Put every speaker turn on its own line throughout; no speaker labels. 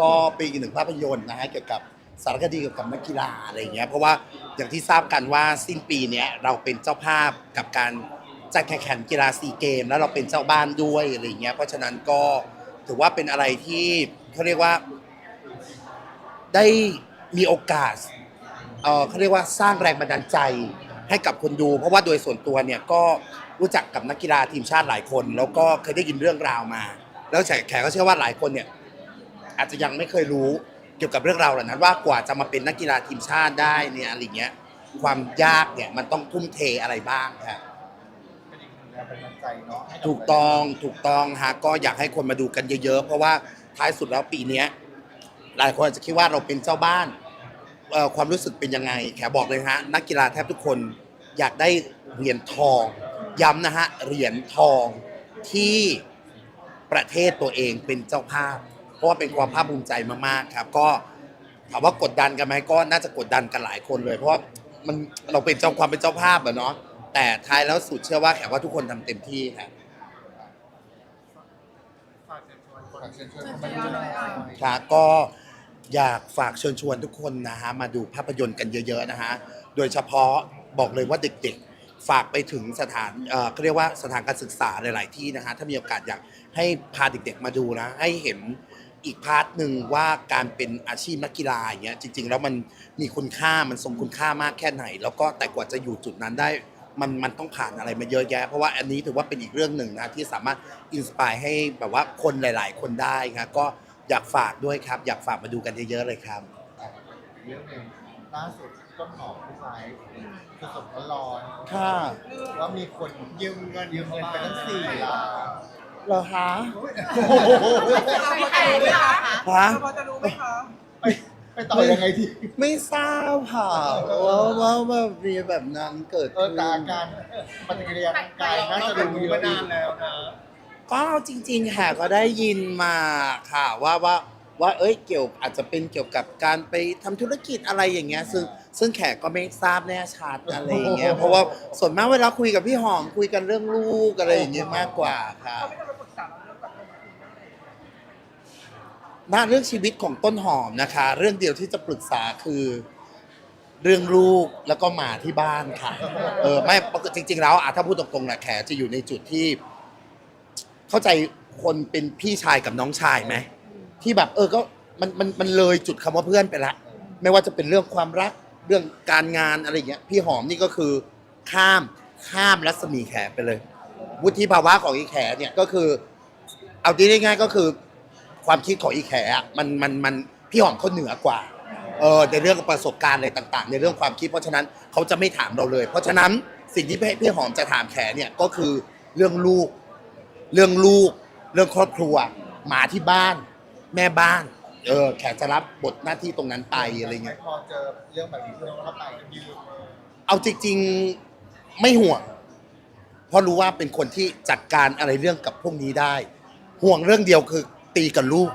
ก็เป็นอีกหนึ่งภาพยนตร์นะฮะเกี่ยวกับสารคดีเกี่ยวกับนักกีฬาอะไรอย่างเงี้ยเพราะว่าอย่างที่ทราบกันว่าสิ้นปีเนี้ยเราเป็นเจ้าภาพกับการจัดแข่งขันกีฬาซีเกม แล้วเราเป็นเจ้าบ้านด้วยอะไรอย่างเงี้ยเพราะฉะนั้นก็ถือว่าเป็นอะไรที่เขาเรียกว่าได้มีโอกาสเอ่อเขาเรียกว่าสร้างแรงบันดาลใจให้กับคนดู เพราะว่าโดยส่วนตัวเนี่ยก็รู้จักกับนักกีฬาทีมชาติหลายคน แล้วก็เคยได้ยินเรื่องราวมา แล้วแขกก็เชื่อว่าหลายคนเนี่ย อาจจะยังไม่เคยรู้เกี่ยวกับเรื่องราวเหล่านั้น ว่ากว่าจะมาเป็นนักกีฬาทีมชาติได้เนี่ยอะไรเงี้ย ความยากเนี่ยมันต้องทุ่มเทอะไรบ้างครับ
เป็นอีกหนึ่งแรงบันดาลใจเนาะให้บ
ถูกต้องถูกต้องฮะก็อยากให้คนมาดูกันเยอะๆ เพราะว่าท้ายสุดแล้วปีเนี้ยหลายคนอาจจะคิดว่าเราเป็นเจ้าบ้านเอ่อความรู้สึกเป็นยังไง แขบอกเลยฮะนักกีฬาแทบทุกคนอยากได้เหรียญทอง ย้ำนะฮะเหรียญทองที่ประเทศตัวเองเป็นเจ้าภาพ เพราะว่าเป็นความภาคภูมิใจมากๆครับ ก็ถามว่ากดดันกันไหมก็น่าจะกดดันกันหลายคนเลย เพราะว่ามันเราเป็นเจ้าความเป็นเจ้าภาพอะเนาะแต่ท้ายแล้วสุดเชื่อว่าแขกว่าทุกคนทำเต็มที่ครับ
ฝากเชิญชวนคนฝากเชิญชวนคนมาดูหน่อย
ครับก็อยากฝากเชิญชวนทุกคนนะฮะมาดูภาพยนตร์กันเยอะๆนะฮะโดยเฉพาะบอกเลยว่าเด็กๆ ฝากไปถึงสถานเอ่อเขาเรียกว่าสถานการศึกษาหลายๆที่นะฮะถ้ามีโอกาสอยากให้พาเด็กๆมาดูนะ ให้เห็น อีกพาร์ทหนึ่งว่าการเป็นอาชีพนักกีฬาอย่างเงี้ยจริง ๆ แล้วมันมีคุณค่ามันทรงคุณค่ามากแค่ไหน แล้วก็แต่กว่าจะอยู่จุดนั้นได้มันมันต้องผ่านอะไรมาเยอะแยะ เพราะว่าอันนี้ถือว่าเป็นอีกเรื่องหนึ่งนะที่สามารถอินสปายให้แบบว่าคนหลาย ๆ คนได้ครับก็อยากฝากด้วยครับ อยากฝากมาดูกันเยอะๆเลยครับ
อีกเรื่องหนึ่งล่าสุดต้นหอมผู้ชายสดๆร้อน
ค่ะ
ๆว่ามีคนยืมเงินยืมเงินไปตั้งสี่ล้าน
เหรอฮะ
ไม่แข่งเลยเหรอคะ
ฮะ
พอจะรู้ไหมคะ
ไปไปต่อยังไงดี
ไม่ทราบค่ะว่าว่าว่ามีแบบนั้นเกิด
เออ
ขึ้น
แต่อาการปฏิกิริยาทางกายน่าจะดูเยอะดี
ก็จริงๆค่ะก็ได้ยินมาค่ะว่าว่าว่าเอ้ยเกี่ยวอาจจะเป็นเกี่ยวกับการไปทำธุรกิจอะไรอย่างเงี้ยซึ่งซึ่งแขกก็ไม่ทราบแน่ชัดอะไรอย่างเงี้ยเพราะว่าส่วนมากเวลาคุยกับพี่หอมคุยกันเรื่องลูกอะไรอย่างเงี้ยมากกว่าค่ะ
เขาไม่ต้อ หน้านเรื่อง
ชีวิตของต้นหอมนะคะ เรื่องเดียวที่จะปรึกษาคือเรื่องลูกแล้วก็หมาที่บ้านค่ะ เออไม่จริง ๆ แล้วอะถ้าพูดตรงๆนะแขจะอยู่ในจุดที่ เข้าใจคนเป็นพี่ชายกับน้องชายไหมที่แบบ เออก็มันมันมันเลยจุดคำว่าเพื่อนไปละไม่ว่าจะเป็นเรื่องความรักเรื่องการงานอะไรเงี้ย พี่หอมนี่ก็คือข้ามข้ามรัศมีแขไปเลย วุฒิภาวะของอีแขเนี่ยก็คือ เอาที่ง่ายๆก็คือ ความคิดของอีแขอะมันมันมันพี่หอมเขาเหนือกว่าเออในเรื่องประสบการณ์อะไรต่าง ๆ ในเรื่องความคิดเพราะฉะนั้นเขาจะไม่ถามเราเลย เพราะฉะนั้นสิ่งที่พี่พี่หอมจะถามแขเนี่ยก็คือเรื่องลูก เรื่องลูก เรื่องครอบครัว หมาที่บ้าน แม่บ้าน เออแขจะรับบทหน้าที่ตรงนั้นไปอะไรเงี้ย
พอเจอเรื่องแบบนี้เพื่อนเข้าไปยืม
เอาจริงๆไม่ห่วง เพราะรู้ว่าเป็นคนที่จัดการอะไรเรื่องกับพวกนี้ได้ ห่วงเรื่องเดียวคือ ตีกับลูก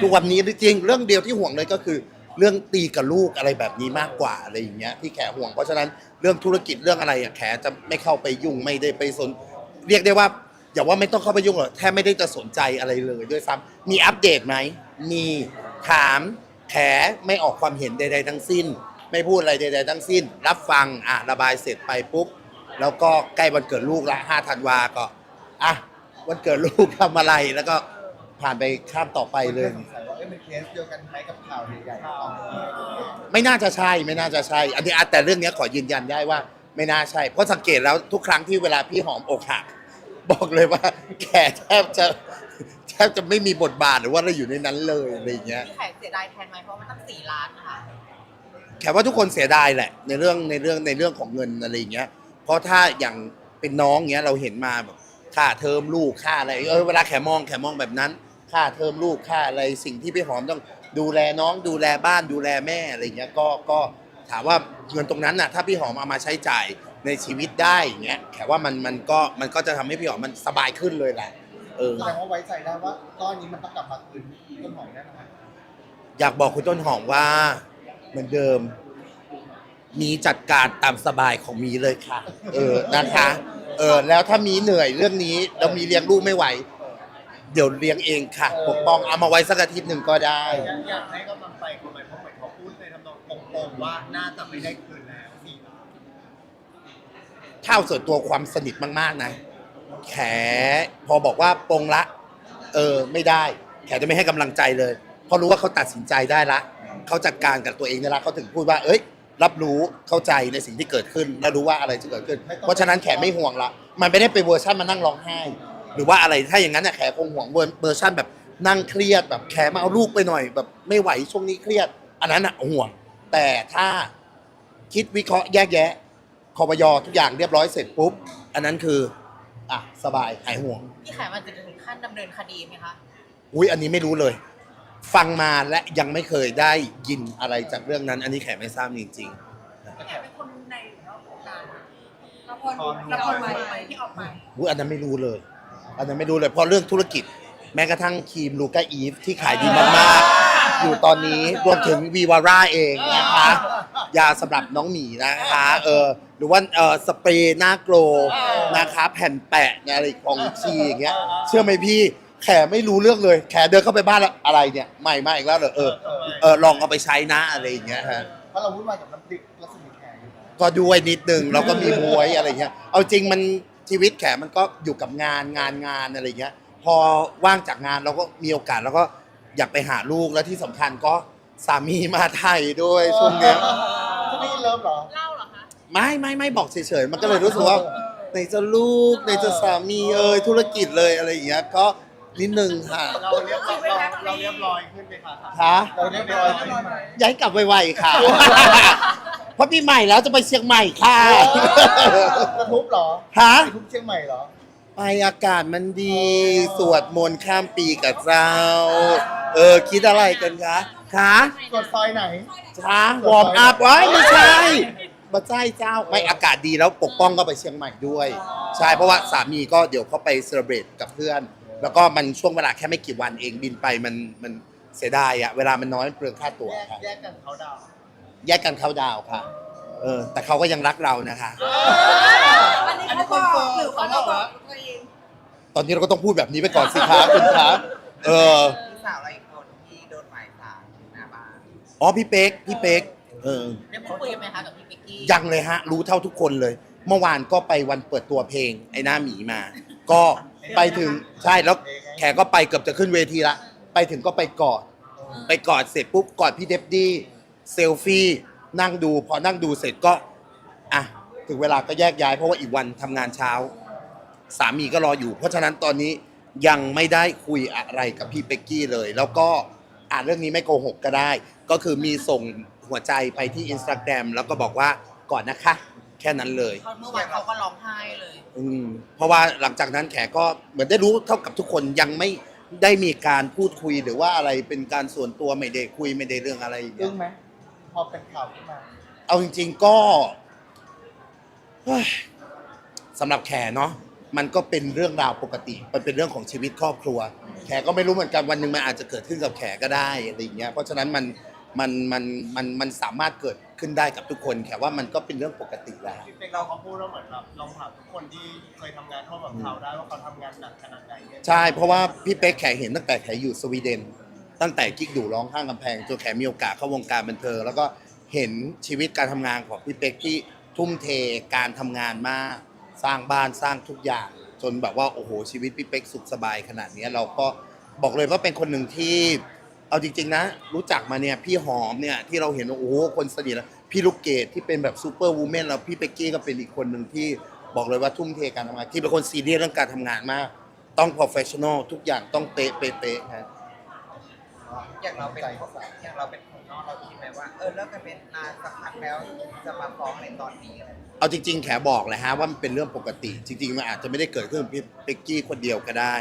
ทุกวันนี้จริงๆเรื่องเดียวที่ห่วงเลยก็คือ เรื่องตีกับลูกอะไรแบบนี้มากกว่าอะไรอย่างเงี้ยที่แขห่วงเพราะฉะนั้นเรื่องธุรกิจเรื่องอะไรอะแขจะไม่เข้าไปยุ่งไม่ได้ไปสน เรียกได้ว่าอย่าว่าไม่ต้องเข้าไปยุ่งหรอกแทบไม่ได้จะสนใจอะไรเลยด้วยซ้ำมีอัปเดตไหมมีถามแขไม่ออกความเห็นใด ๆ ทั้งสิ้น ไม่พูดอะไรใด ๆ ทั้งสิ้น รับฟังอะระบายเสร็จไปปุ๊บแล้วก็ใกล้วันเกิดลูกละห้าธันวาก็อะวันเกิดลูกทำอะไรแล้วก็ ผ่านไปข้ามต่อไปเลย
สงสัยว่าเอ้ยมันเคสเดียวกันไหมกับข่าวใหญ่ๆตอนนี้
ไม่น่าจะใช่ไม่น่าจะใช่ อันนี้อะแต่เรื่องเนี้ยขอยืนยันได้ว่า ไม่น่าใช่ เพราะสังเกตแล้วทุกครั้งที่เวลาพี่หอมอกหัก บอกเลยว่าแขแทบจะแทบจะไม่มีบทบาทหรือว่าเราอยู่ในนั้นเลยอะไรอย่างเงี้ย
พี่แขกเสียดายแทนไหมเพราะมันตั้งสี่ล้านนะคะ
แขว่าทุกคนเสียดายแหละในเรื่องในเรื่องในเรื่องของเงินอะไรอย่างเงี้ย เพราะถ้าอย่างเป็นน้องเงี้ยเราเห็นมาแบบค่าเทอมลูกค่าอะไรเออเวลาแขมองแขมองแบบนั้น ค่าเทอมลูกค่าอะไรสิ่งที่พี่หอมต้องดูแลน้องดูแลบ้านดูแลแม่อะไรเงี้ยก็ก็ถามว่าเงินตรงนั้นน่ะถ้าพี่หอมเอามาใช้จ่ายในชีวิตได้อย่างเงี้ยแขว่ามันมันก็มันก็จะทำให้พี่หอมมันสบายขึ้นเลยแหละเออ
แสดงว่าไว้ใจได้ว่าก้อนนี้มันต้องกลับมาคืนต้นหอมแน่นอน
อยากบอกคุณต้นหอมว่า เหมือนเดิม มีจัดการตามสบายของมีเลยค่ะ เออนะคะ เออแล้วถ้ามีเหนื่อยเรื่องนี้แล้วมีเลี้ยงลูกไม่ไหว เดี๋ยวเลี้ยงเองค่ะ ปกป้องเอามาไว้สักอาทิตย์หนึ่งก็ได้
อยากอยากให้กำลังใจเขาไหมเพราะเหมือนเขาพูดในทำนองโป่งๆว่าน่าจะไม่ได้คืนแล้วสี่ล้าน
ถ้าเอาส่วนตัวความสนิทมากๆนะ แขพอบอกว่าปรงละ เออไม่ได้ แขจะไม่ให้กำลังใจเลย เพราะรู้ว่าเขาตัดสินใจได้ละ เขาจัดการกับตัวเองได้ละเขาถึงพูดว่า เอ้ย รับรู้เข้าใจในสิ่งที่เกิดขึ้น และรู้ว่าอะไรจะเกิดขึ้น เพราะฉะนั้นแขไม่ห่วงละ มันไม่ได้เป็นเวอร์ชันมานั่งร้องไห้ หรือว่าอะไรถ้าอย่างนั้นน่ะแขคงห่วงเวอร์เวอร์ชันแบบนั่งเครียดแบบแขมาเอาลูกไปหน่อย แบบไม่ไหวช่วงนี้เครียด อันนั้นน่ะห่วง แต่ถ้าคิดวิเคราะห์แยกแยะคอปยอทุกอย่างเรียบร้อยเสร็จปุ๊บ อันนั้นคืออะสบายหายห่วง
พี่ไข่มันจะถึงขั้นดำเนินคดีไหมคะ
อุ้ยอันนี้ไม่รู้เลย ฟังมาและยังไม่เคยได้ยินอะไรจากเรื่องนั้น อันนี้แขกไม่ทราบจริง
แอบเป็นคนในหรือนอกวงการละครละครใหม่ที่ออกมา
ๆอุ้ยอันนั้นไม่รู้เลย อันนั้นไม่รู้เลยเพราะเรื่องธุรกิจ แม้กระทั่งครีมลูก้าอีฟที่ขายดีมากๆ อยู่ตอนนี้รวมถึงวีวาร่าเองนะคะยาสำหรับน้องหมีนะคะเออหรือว่าเออสเปรย์หน้าโกลนะคะแผ่นแปะเนี่ยอะไรของชีอย่างเงี้ยเชื่อไหมพี่แขไม่รู้เรื่องเลย แขเดินเข้าไปบ้านแล้วอะไรเนี่ยใหม่มาอีกแล้วเหรอเออเออลองเอาไปใช้นะอะไรอย่างเงี้ยฮะ
เพราะเราวุ่นวายกับน้ำพริกรัศมีแขอยู่นะ
ก็ด้วยนิดนึงเราก็มีมวยอะไรเงี้ยเอาจริงมัน ชีวิตแขมันก็อยู่กับงานงานงานอะไรเงี้ย พอว่างจากงานเราก็มีโอกาสแล้วก็อยากไปหาลูกแล้วที่สำคัญก็สามีมาไทยด้วยช่วงเนี้ย
จะไม่เลิฟเหรอ
เล่าเหรอคะ
ไม่ไม่ไม่บอกเฉยๆมันก็เลยรู้สึกว่าในจะลูกในจะสามีเอ่ยธุรกิจเลยอะไรอย่างเงี้ยก็นิดนึงค่ะ
เราเรียบร้อยเราเราเรียบร้อยขึ้นไหมคะ
คะ
เราเรียบร้อยขึ้นไหม
ย้ายกลับไวๆค่ะ เพราะปีใหม่แล้วจะไปเชียงใหม่ค่ะ
จะทุบเหรอ
ฮะ
จะทุบเชียงใหม่เหรอ
ไปอากาศมันดี สวดมนต์ข้ามปีกับเจ้า เออ คิดอะไรกันคะคะ
กดซอยไหน
ช้างวอร์มอัพไว้ไม่ใช่มาใจเจ้าไม่อากาศดีแล้วปกป้องก็ไปเชียงใหม่ด้วย ใช่เพราะว่าสามีก็เดี๋ยวเขาไปเซเลบรตกับเพื่อน แล้วก็มันช่วงเวลาแค่ไม่กี่วันเองบินไปมันมันเสียดายอะเวลามันน้อยมันเปลืองค่าตั๋ว
แยก
ค่ะ
แยกกันเขาดาวน์
แยกกันเข้าดาวน์ค่ะ เออ แต่เขาก็ยังรักเรานะคะ
อันนี้เขาบอกหรือเขาบอกตัวเอง
ตอนนี้เราก็ต้องพูดแบบนี้ไปก่อนสิคะคุณคะเออ
พี่สาวเราอีกคนที่โดนหมายสารหน้าบ้าน
อ๋อพี่เป๊กพี่เป๊กเออ
ได้พูดคุยกันไหมคะกับพี่ปิ๊กกี้
ยังเลยฮะ รู้เท่าทุกคนเลย เมื่อวานก็ไปวันเปิดตัวเพลง ไอ้หน้าหมีมา ก็ไปถึงใช่แล้วแขกก็ไปเกือบจะขึ้นเวทีละ ไปถึงก็ไปกอด ไปกอดเสร็จปุ๊บกอดพี่เดฟดี้ เซลฟี่นั่งดู พอนั่งดูเสร็จก็อะถึงเวลาก็แยกย้ายเพราะว่าอีกวันทำงานเช้า สามีก็รออยู่ เพราะฉะนั้นตอนนี้ยังไม่ได้คุยอะไรกับพี่เป็กกี้เลย แล้วก็อ่านเรื่องนี้ไม่โกหกก็ได้ ก็คือมีส่งหัวใจไปที่อินสตาแกรมแล้วก็บอกว่าก่อนนะคะ แค่นั้นเลย
เมื่อวานเขาก็ร้องไห้เลย
อืมเพราะว่าหลังจากนั้นแขกก็เหมือนได้รู้เท่ากับทุกคนยังไม่ได้มีการพูดคุยหรือว่าอะไรเป็นการส่วนตัวไม่ได้คุยไม่ได้เรื่องอะไรอย่างเงี้
อึ้
ย
งไหมพ อเป็นข่าวขึ้นมา
เอาจริง ๆก็เฮ้ยสำหรับแขเนาะมันก็เป็นเรื่องราวปกติมันเป็นเรื่องของชีวิตครอบครัว แขก็ไม่รู้เหมือนกันวันหนึ่งมันอาจจะเกิดขึ้นกับแขก็ได้อะไรอย่างเงี้ยเพราะฉะนั้นมันมันมันมันมันสามารถเกิดขึ้นได้กับทุกคนแขว่ามันก็เป็นเรื่องปกติแล้ว
พี่เป็กเราเขาพูดว่าเหมือนแบบลองถามทุกคนที่เคยทำงานร่วมกับเขาได้ว่าเขาทำงานหนักขนาดไหนเนี่ย
ใช่เพราะว่าพี่เป๊กแขเห็นตั้งแต่แขอยู่สวีเดน ตั้งแต่กิ๊กดูร้องข้างกำแพงจนแขมีโอกาสเข้าวงการบันเทิงแล้วก็เห็นชีวิตการทำงานของพี่เป๊กที่ทุ่มเทการทำงานมาก สร้างบ้านสร้างทุกอย่าง จนแบบว่าโอ้โหชีวิตพี่เป๊กสุขสบายขนาดเนี้ยเราก็บอกเลยว่าเป็นคนหนึ่งที่เอาจริงๆนะ รู้จักมาเนี่ยพี่หอมเนี่ยที่เราเห็นว่าโอ้โหคนสนิทแล้วพี่ลูกเกดที่เป็นแบบซูเปอร์วูแมนแล้วพี่เป๊กกี้ก็เป็นอีกคนหนึ่งที่บอกเลยว่าทุ่มเทการทำงานที่เป็นคนซีเรียสเรื่องการทำงานมาก ต้อง professional ทุกอย่างต้องเป๊ะเป๊ะเป๊ะฮะ
อย่างเราเป็นอย่างเราเป็นคนนอกเราคิดไหมว่าเออเลิกกันเป็นนานสักพักแล้วจะมาฟ้องในตอนนี้อะไรเอา
จริง ๆ แขบอกเลยฮะว่ามันเป็นเรื่องปกติ จริง ๆ มันอาจจะไม่ได้เกิดขึ้นกับพี่เป๊กกี้คนเดียวก็ได้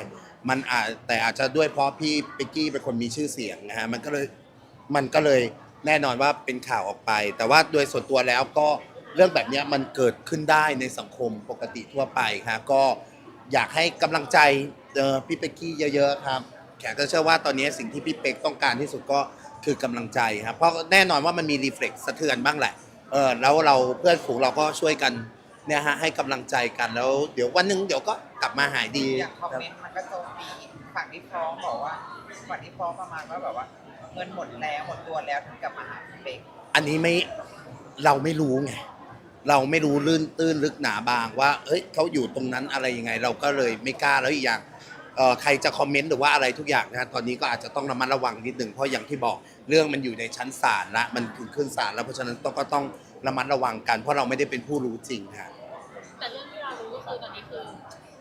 มันอาจแต่อาจจะด้วยเพราะพี่เป๊กกี้เป็นคนมีชื่อเสียงนะฮะมันก็เลยมันก็เลยแน่นอนว่าเป็นข่าวออกไป แต่ว่าโดยส่วนตัวแล้วก็เรื่องแบบเนี้ยมันเกิดขึ้นได้ในสังคมปกติทั่วไปครับก็อยากให้กำลังใจเอ่อพี่เป๊กกี้เยอะๆครับ แขกก็เชื่อว่าตอนนี้สิ่งที่พี่เป็กต้องการที่สุดก็คือกำลังใจครับเพราะแน่นอนว่ามันมีรีเฟล็กสะเทือนบ้างแหละเออแล้วเราเพื่อนฝูงเราก็ช่วยกันเนี่ยฮะให้กำลังใจกันแล้ว เดี๋ยววันหนึงเดี๋ยวก็กลับมาหายดี
อย่างคอมเมนต์มันก็โจมตีฝั่งที่ฟ้องบอกว่าฝั่งที่ฟ้องประมาณว่าแบบว่า เงินหมดแล้วหมดตัวแล้วถึงกลับมาหาพี่เป๊ก
อันนี้ไม่เราไม่รู้ไงเราไม่รู้ลื่นตื้นลึกหนาบางว่าเฮ้ยเขาอยู่ตรงนั้นอะไรยังไง เราก็เลยไม่กล้าแล้วอีกอย่าง เอ่อใครจะคอมเมนต์หรือว่าอะไรทุกอย่างนะฮะตอนนี้ก็อาจจะต้องระมัดระวังนิดหนึ่งเพราะอย่างที่บอกเรื่องมันอยู่ในชั้นศาลละมันถึงขึ้นศาลแล้วเพราะฉะนั้นต้องก็ต้องระมัดระวังกัน เพราะเราไม่ได้เป็นผู้รู้จริงฮะ
แต่เรื่องที่เรารู้ก็คือตอนนี้คือ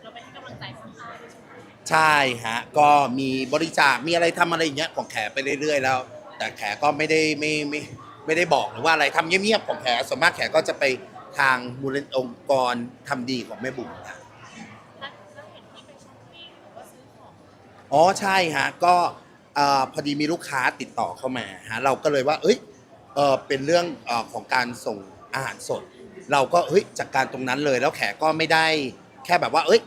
เราไปให้กำลังใจคนตาย
ใช่ฮะก็มีบริจาคมีอะไรทำอะไรอย่างเงี้ยของแขไปเรื่อยๆแล้ว แต่แขก็ไม่ได้ไม่ไม่ไม่ได้บอกหรือว่าอะไรทำเงียบๆของแขส่วนมากแขก็จะไปทางมูลนิธิองค์กรทำดีของแม่บุ๋มนะ
แล้วแล้วเห็นที่ไปช้อปปิ้งหรือว่าซื้อของ
อ๋อใช่ฮะก็เอ่อพอดีมีลูกค้าติดต่อเข้ามาฮะเราก็เลยว่าเอ้ยเออเป็นเรื่องเออของการส่งอาหารสด เราก็เฮ้ยจัดการตรงนั้นเลยแล้วแขกก็ไม่ได้แค่แบบว่า เอ้ย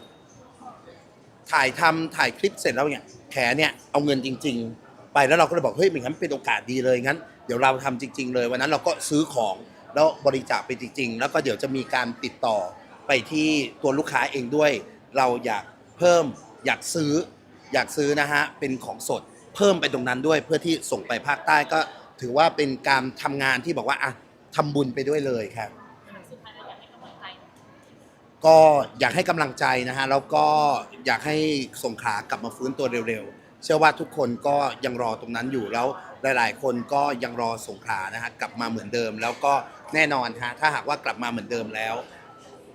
ถ่ายทำถ่ายคลิปเสร็จแล้วเนี่ยแขเนี่ยเอาเงินจริง ๆ ไปแล้วเราก็เลยบอกเฮ้ยอย่างนั้นเป็นโอกาสดีเลยงั้นเดี๋ยวเราทำจริง ๆ เลยวันนั้นเราก็ซื้อของแล้วบริจาคไปจริง ๆ แล้วก็เดี๋ยวจะมีการติดต่อไปที่ตัวลูกค้าเองด้วย เราอยากเพิ่มอยากซื้อ อยากซื้อนะฮะเป็นของสดเพิ่มไปตรงนั้นด้วย เพื่อที่ส่งไปภาคใต้ก็ถือว่าเป็นการทำงานที่บอกว่าอะทำบุญไปด้วยเลยครับ
สุดท้ายแล้วอยากให้กำลังใจ
ก็อยากให้กำลังใจนะฮะแล้วก็อยากให้สงขลากลับมาฟื้นตัวเร็วๆ เชื่อว่าทุกคนก็ยังรอตรงนั้นอยู่แล้วหลาย ๆ คนก็ยังรอสงขลานะฮะกลับมาเหมือนเดิม แล้วก็แน่นอนฮะถ้าหากว่ากลับมาเหมือนเดิมแล้ว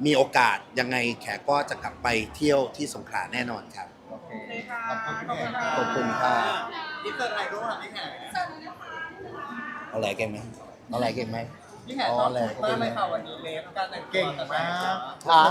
มีโอกาสยังไงแขกก็จะกลับไปเที่ยวที่สงขลาแน่นอนครับ
โอเคขอบคุณพี่แขก
ขอบคุณค่ะ
นี่เจออะไรรู้ค่ะพี่แขก
เอาอะไรเก่งไหมเอาอะไรเก่งไหม
พี่แขกตอบถูกมากเลยค่ะวันนี้เลฟการแต่งตัว
เก่งมาก
แต่ละ
ค่ะ